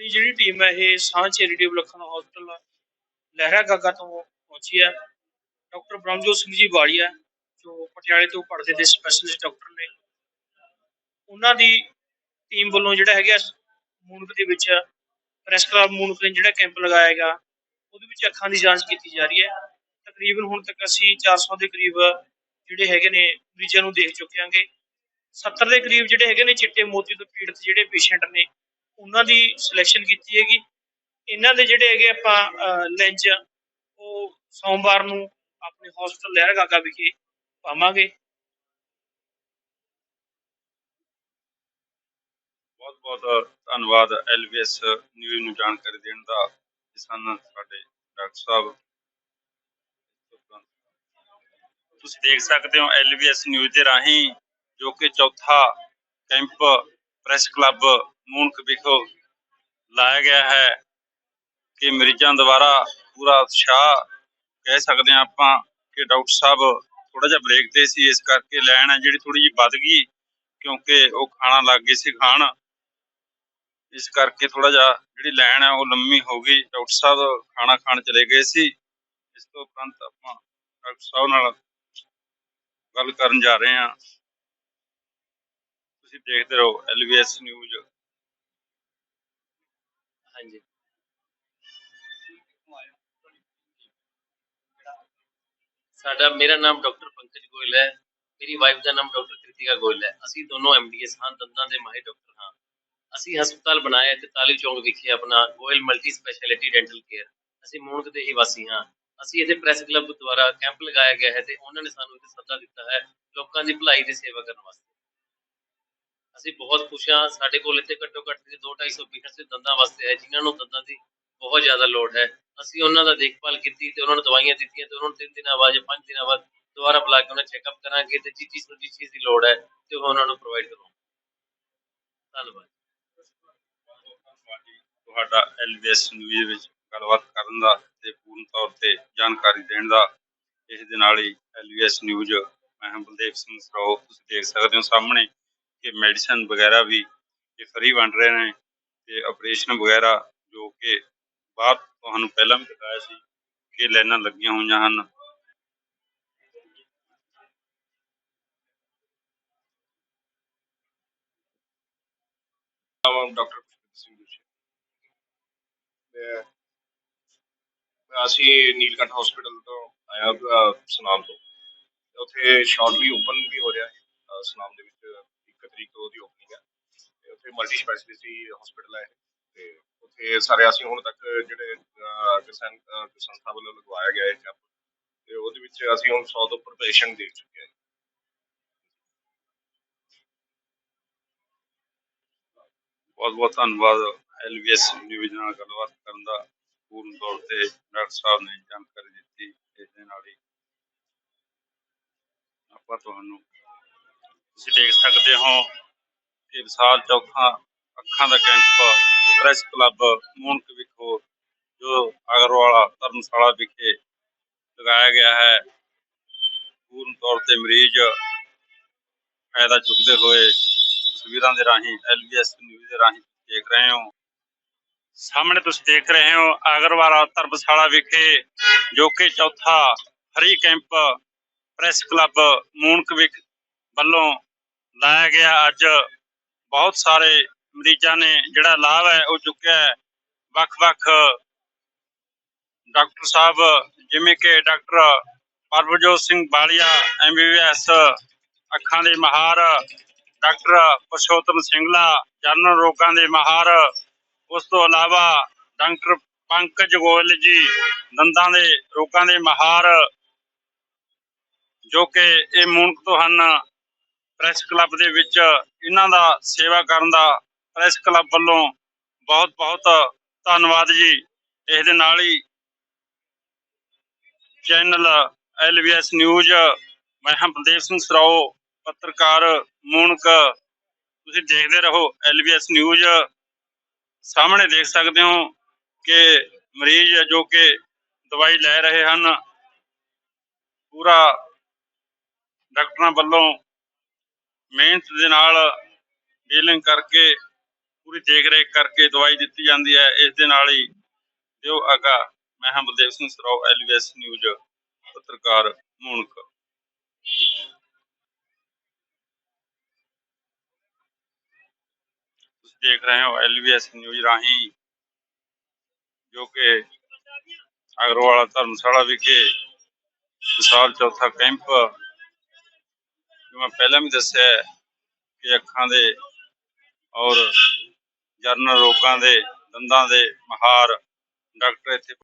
ਆਪਣੀ ਜਿਹੜੀ ਟੀਮ ਹੈ ਇਹ ਸਾਂਝ ਚੈਰੀਟੇਬਲ ਅੱਖਾਂ ਹਸਪਤਾਲ ਲਹਿਰਾ ਗਾਗਾ ਤੋਂ ਪਹੁੰਚੀ ਹੈ। ਡਾਕਟਰ ਬ੍ਰਹਮਜੋਤ ਸਿੰਘ ਜੀ ਵਾਲੀਆ ਜੋ ਪਟਿਆਲੇ ਤੋਂ ਪੜ੍ਹਦੇ ਤੇ ਸਪੈਸ਼ਲਿਸਟ ਡਾਕਟਰ ਨੇ। ਉਹਨਾਂ ਦੀ ਟੀਮ ਵੱਲੋਂ ਜਿਹੜਾ ਹੈਗਾ ਮੂਨਕ ਦੇ ਵਿੱਚ ਪ੍ਰੈਸ ਕਲੱਬ ਮੂਨਕ ਨੇ ਜਿਹੜਾ ਕੈਂਪ ਲਗਾਇਆ ਉਹਦੇ ਵਿੱਚ ਅੱਖਾਂ ਦੀ ਜਾਂਚ ਕੀਤੀ ਜਾ ਰਹੀ ਹੈ। ਤਕਰੀਬਨ ਹੁਣ ਤੱਕ ਅਸੀਂ 400 ਦੇ ਕਰੀਬ ਜਿਹੜੇ ਹੈਗੇ ਨੇ ਮਰੀਜ਼ਾਂ ਨੂੰ ਦੇਖ ਚੁੱਕੇ ਹਾਂਗੇ। 70 ਦੇ ਕਰੀਬ ਜਿਹੜੇ ਹੈਗੇ ਨੇ ਚਿੱਟੇ ਮੋਤੀ ਤੋਂ ਪੀੜਤ ਜਿਹੜੇ ਪੇਸ਼ੈਂਟ ਨੇ ਉਹਨਾਂ ਦੀ ਸਿਲੈਕਸ਼ਨ ਕੀਤੀ ਹੈਗੀ। ਇਹਨਾਂ ਦੇ ਜਿਹੜੇ ਹੈਗੇ ਆਪਾਂ ਲੈਂਜ ਉਹ ਸੋਮਵਾਰ ਨੂੰ ਆਪਣੇ ਹਸਪਤਾਲ ਲਹਿਰਾ ਗਾਗਾ ਵਿਖੇ ਪਾਵਾਂਗੇ। ਬਹੁਤ ਬਹੁਤ ਧੰਨਵਾਦ ਐਲਵੀਐਸ ਨਿਊਜ਼ ਨੂੰ ਜਾਣਕਾਰੀ ਦੇਣ ਦਾ ਇਹ ਸਾਡੇ ਡਾਕਟਰ ਸਾਹਿਬ। ਤੁਸੀਂ ਦੇਖ ਸਕਦੇ ਹੋ ਐਲਵੀਐਸ ਨਿਊਜ਼ ਦੇ ਰਾਹੀਂ ਜੋ ਕਿ ਚੌਥਾ ਕੈਂਪ ਪ੍ਰੈਸ ਕਲੱਬ ਮੂਨਕ ਵਿਖੇ ਲਾਇਆ ਗਿਆ ਹੈ ਕਿ ਮਰੀਜ਼ਾਂ ਦੁਆਰਾ ਪੂਰਾ ਉਤਸ਼ਾਹ ਕਹਿ ਸਕਦੇ ਹਾਂ ਆਪਾਂ ਕਿ ਡਾਕਟਰ ਸਾਹਿਬ ਥੋੜਾ ਜਿਹਾ ਬ੍ਰੇਕ ਤੇ ਸੀ, ਇਸ ਕਰਕੇ ਲਾਈਨ ਹੈ ਜਿਹੜੀ ਥੋੜੀ ਜਿਹੀ ਵੱਧ ਗਈ ਕਿਉਂਕਿ ਉਹ ਖਾਣਾ ਲੱਗ ਗਏ ਸੀ ਖਾਣ। ਇਸ ਕਰਕੇ ਥੋੜਾ ਜਿਹਾ ਜਿਹੜੀ ਲਾਈਨ ਹੈ ਉਹ ਲੰਮੀ ਹੋ ਗਈ। ਡਾਕਟਰ ਸਾਹਿਬ ਖਾਣਾ ਖਾਣ ਚਲੇ ਗਏ ਸੀ। ਇਸ ਤੋਂ ਉਪਰੰਤ ਆਪਾਂ ਡਾਕਟਰ ਸਾਹਿਬ ਨਾਲ ਗੱਲ ਕਰਨ ਜਾ ਰਹੇ ਹਾਂ। ਤੁਸੀਂ ਦੇਖਦੇ ਰਹੋ ਐਲਵੀਐਸ ਨਿਊਜ਼ ਹਾਂਜੀ। ਸਾਡਾ, ਮੇਰਾ ਨਾਮ ਡਾਕਟਰ ਪੰਕਜ ਗੋਇਲ ਹੈ। ਮੇਰੀ ਵਾਈਫ ਦਾ ਨਾਮ ਡਾਕਟਰ ਕ੍ਰਿਤਿਕਾ ਗੋਇਲ ਹੈ। ਅਸੀਂ ਦੋਨੋਂ ਐਮਡੀਐਸ ਹਾਂ, ਦੰਦਾਂ ਦੇ ਮਾਹਿਰ ਡਾਕਟਰ ਹਾਂ। ਅਸੀਂ ਹਸਪਤਾਲ ਬਣਾਇਆ ਤੇ ਤਾਲੀ ਚੌਂਕ ਵਿਖੇ ਆਪਣਾ Goyal multi speciality dental care ਅਸੀਂ ਮੂਣਕ ਦੇ ਹੀ ਵਾਸੀ ਹਾਂ। ਅਸੀਂ ਇੱਥੇ ਪ੍ਰੈਸ ਕਲੱਬ ਦੁਆਰਾ ਕੈਂਪ ਲਗਾਇਆ ਗਿਆ ਹੈ ਤੇ ਉਹਨਾਂ ਨੇ ਸਾਨੂੰ ਇੱਥੇ ਸੱਦਾ ਦਿੱਤਾ ਹੈ ਲੋਕਾਂ ਦੀ ਭਲਾਈ ਦੀ ਸੇਵਾ ਕਰਨ ਵਾਸਤੇ। ਅਸੀਂ ਬਹੁਤ ਖੁਸ਼ ਹਾਂ। ਸਾਡੇ ਕੋਲ ਇੱਥੇ ਘੱਟੋ ਘੱਟ 2-250 ਪੇਸ਼ੈਂਟਸ ਦੰਦਾਂ ਵਾਸਤੇ ਹੈ, ਜਿਨ੍ਹਾਂ ਨੂੰ ਦੰਦਾਂ ਦੀ ਬਹੁਤ ਜ਼ਿਆਦਾ ਲੋੜ ਹੈ। ਅਸੀਂ ਉਹਨਾਂ ਦਾ ਦੇਖਭਾਲ ਕੀਤੀ ਤੇ ਉਹਨਾਂ ਨੂੰ ਦਵਾਈਆਂ ਦਿੱਤੀਆਂ ਤੇ ਉਹਨਾਂ ਨੂੰ ਤਿੰਨ ਦਿਨਾਂ ਬਾਅਦ ਜਾਂ ਪੰਜ ਦਿਨਾਂ ਬਾਅਦ ਦੁਬਾਰਾ ਬੁਲਾ ਕੇ ਉਹਨਾਂ ਚੈੱਕਅਪ ਕਰਾਂਗੇ ਤੇ ਜਿਸ ਚੀਜ਼ ਨੂੰ ਜਿਸ ਚੀਜ਼ ਦੀ ਲੋੜ ਹੈ ਤੇ ਉਹ ਉਹਨਾਂ ਨੂੰ ਪ੍ਰੋਵਾਈਡ ਕਰਾਂਗੇ ਧੰਨਵਾਦ। ਤੁਹਾਡਾ ਐਲਵੀਐਸ ਨਿਊਜ਼ ਵਿੱਚ ਗੱਲਬਾਤ ਕਰਨ ਦਾ ਤੇ ਪੂਰਨ ਤੌਰ ਤੇ ਜਾਣਕਾਰੀ ਦੇਣ ਦਾ ਇਸ ਦੇ ਨਾਲ ਹੀ ਐਲਵੀਐਸ ਨਿਊਜ਼ ਮੈਂ ਬਲਦੇਵ ਸਿੰਘ ਸਰੋ ਤੁਸੀਂ ਦੇਖ ਸਕਦੇ ਹੋ ਸਾਹਮਣੇ। ਕਿ ਮੈਡੀਸਨ ਵਗੈਰਾ ਵੀ ਇਹ ਫ੍ਰੀ ਵੰਡ ਰਹੇ ਨੇ ਤੇ ਆਪਰੇਸ਼ਨ ਵਗੈਰਾ ਜੋ ਕਿ ਬਾਅਦ ਤੁਹਾਨੂੰ ਪਹਿਲਾਂ ਵੀ ਦਿਖਾਇਆ ਸੀ ਕਿ ਲਾਈਨਾਂ ਲੱਗੀਆਂ ਹੋਈਆਂ ਹਨ ਨਾਮ ਡਾਕਟਰ ਸਿੰਘ ਜੀ ਮੈਂ ਮੈਂ ਅਸੀਂ ਨੀਲਕੰਠ ਹਸਪੀਟਲ ਤੋਂ ਆਇਆ ਅਹ, ਸੁਨਾਮ ਤੋਂ ਤੇ ਉੱਥੇ ਸ਼ਾਰਟਲੀ ਓਪਨ ਵੀ ਹੋ ਰਿਹਾ ਹੈ ਅਹ, ਸੁਨਾਮ ਦੇ ਵਿੱਚ ਇੱਕ ਤਰੀਕ ਤੋਂ ਉਹਦੀ ਓਪਨਿੰਗ ਹੈ ਤੇ ਉੱਥੇ ਮਲਟੀ ਸਪੈਸ਼ਲਿਟੀ ਹਸਪੀਟਲ ਹੈ ਤੇ ਉੱਥੇ ਸਾਰੇ ਅਸੀਂ ਹੁਣ ਤੱਕ ਜਿਹੜੇ ਕਿਸਾਨ ਸੰਸਥਾ ਵੱਲੋਂ ਲਗਵਾਇਆ ਗਿਆ ਹੈ ਕੈਂਪ ਤੇ ਉਹਦੇ ਵਿੱਚ ਅਸੀਂ ਹੁਣ 100 ਤੋਂ ਉੱਪਰ ਪੇਸ਼ੈਂਟ ਦੇਖ ਚੁੱਕੇ ਹਾਂ ਬਹੁਤ ਬਹੁਤ ਧੰਨਵਾਦ ਐਲਵੀਐਸ ਨਿਊਜ਼ ਨਾਲ ਗੱਲਬਾਤ ਕਰਨ ਦਾ। ਪੂਰਨ ਤੌਰ ਤੇ ਡਾਕਟਰ ਸਾਹਿਬ ਨੇ ਜਾਣਕਾਰੀ ਦਿੱਤੀ। ਇਸ ਦੇ ਨਾਲ ਹੀ ਆਪਾਂ ਤੁਹਾਨੂੰ ਤੁਸੀਂ ਦੇਖ ਸਕਦੇ ਹੋ ਕਿ ਵਿਸਾਲ ਚੌਥਾ ਅੱਖਾਂ ਦਾ ਕੈਂਪ, ਪ੍ਰੈਸ ਕਲੱਬ ਮੂਨਕ ਵਿਖੋ, ਜੋ ਅਗਰਵਾਲਾ ਧਰਮਸ਼ਾਲਾ ਵਿਖੇ ਲਗਾਇਆ ਗਿਆ ਹੈ। ਪੂਰਨ ਤੌਰ ਤੇ ਮਰੀਜ਼ ਫਾਇਦਾ ਚੁੱਕਦੇ ਹੋਏ ਤਸਵੀਰਾਂ ਦੇ ਰਾਹੀਂ, ਐਲਬੀਐਸ ਨਿਊਜ਼ ਦੇ ਰਾਹੀਂ ਦੇਖ ਰਹੇ ਹੋ। ਸਾਹਮਣੇ ਤੁਸੀਂ ਦੇਖ ਰਹੇ ਹੋ ਆਗਰਵਾਲਾ ਧਰਮਸ਼ਾਲਾ ਵਿਖੇ, ਜੋ ਕਿ ਚੌਥਾ free camp, press club Moonak ਵਿਖ ਵੱਲੋਂ ਲਾਇਆ ਗਿਆ ਅੱਜ ਬਹੁਤ ਸਾਰੇ ਮਰੀਜ਼ਾਂ ਨੇ ਜਿਹੜਾ ਲਾਭ ਹੈ, ਉਹ ਚੁੱਕਿਆ ਹੈ। ਵੱਖ-ਵੱਖ ਡਾਕਟਰ ਸਾਹਿਬ, ਜਿਵੇਂ ਕਿ ਡਾਕਟਰ ਪਰਮਜੋਤ ਸਿੰਘ ਬਾਲੀਆ ਐਮਬੀਬੀਐਸ ਅੱਖਾਂ ਦੇ ਮਾਹਰ, ਡਾਕਟਰ ਪਰਸ਼ੋਤਮ ਸਿੰਘਲਾ ਜਨਰਲ ਰੋਗਾਂ ਦੇ ਮਾਹਰ, ਉਸ ਤੋਂ ਇਲਾਵਾ ਡਾਕਟਰ ਪੰਕਜ ਗੋਇਲ ਜੀ ਦੰਦਾਂ ਦੇ ਰੋਗਾਂ ਦੇ ਮਾਹਰ, ਜੋ ਕਿ ਇਹ ਮੂਨਕ ਤੋਂ ਹਨ। ਪ੍ਰੈਸ ਕਲੱਬ ਦੇ ਵਿੱਚ ਇਹਨਾਂ ਦਾ ਸੇਵਾ ਕਰਨ ਦਾ ਪ੍ਰੈਸ ਕਲੱਬ ਵੱਲੋਂ ਬਹੁਤ ਬਹੁਤ ਧੰਨਵਾਦ ਜੀ। ਇਸ ਦੇ ਨਾਲ ਹੀ ਚੈਨਲ ਐਲਵੀਐਸ ਨਿਊਜ਼ ਮੈਂ ਹਾਂ ਸਿੰਘ ਸਰਾਓ, ਪੱਤਰਕਾਰ ਮੂਨਕ, ਤੁਸੀਂ ਦੇਖਦੇ ਰਹੋ ਐਲਵੀਐਸ ਨਿਊਜ਼ ਸਾਹਮਣੇ ਦੇਖ ਸਕਦੇ ਹੋ ਕਿ ਮਰੀਜ਼ ਜੋ ਕਿ ਦਵਾਈ ਲੈ ਰਹੇ ਹਨ, ਪੂਰਾ ਡਾਕਟਰਾਂ ਵੱਲੋਂ ਮਿਹਨਤ ਦੇ ਨਾਲ ਡੀਲਿੰਗ ਕਰਕੇ, ਪੂਰੀ ਦੇਖ ਰੇਖ ਕਰਕੇ ਦਵਾਈ ਦਿੱਤੀ ਜਾਂਦੀ ਹੈ, ਇਸ ਦੇ ਨਾਲ ਹੀ ਦਿਓ ਆਗਾ। ਮੈਂ ਹਾਂ ਬਲਦੇਵ ਸਿੰਘ ਸਰਾਓ ਐਲਵੀਐਸ ਨਿਊਜ਼ ਪੱਤਰਕਾਰ ਮੂਨਕ ਦੇਖ ਰਹੇ ਹੋ ਐਲਵੀਐਸ ਨਿਊਜ਼ ਰਾਹੀਂ, ਜੋ ਕਿ ਅਗਰਵਾਲਾ ਧਰਮਸ਼ਾਲਾ ਵਿਖੇ ਵਿਸ਼ਾਲ ਚੌਥਾ ਕੈਂਪ ਜੋ ਮੈਂ ਪਹਿਲਾਂ ਵੀ ਦੱਸਿਆ ਹੈ ਕਿ ਅੱਖਾਂ ਦੇ ਔਰ ਜਰਨ ਰੋਗਾਂ ਦੇ ਦੰਦਾਂ ਦੇ ਮਹਾਰ ਡਾਕਟਰ ਇੱਥੇ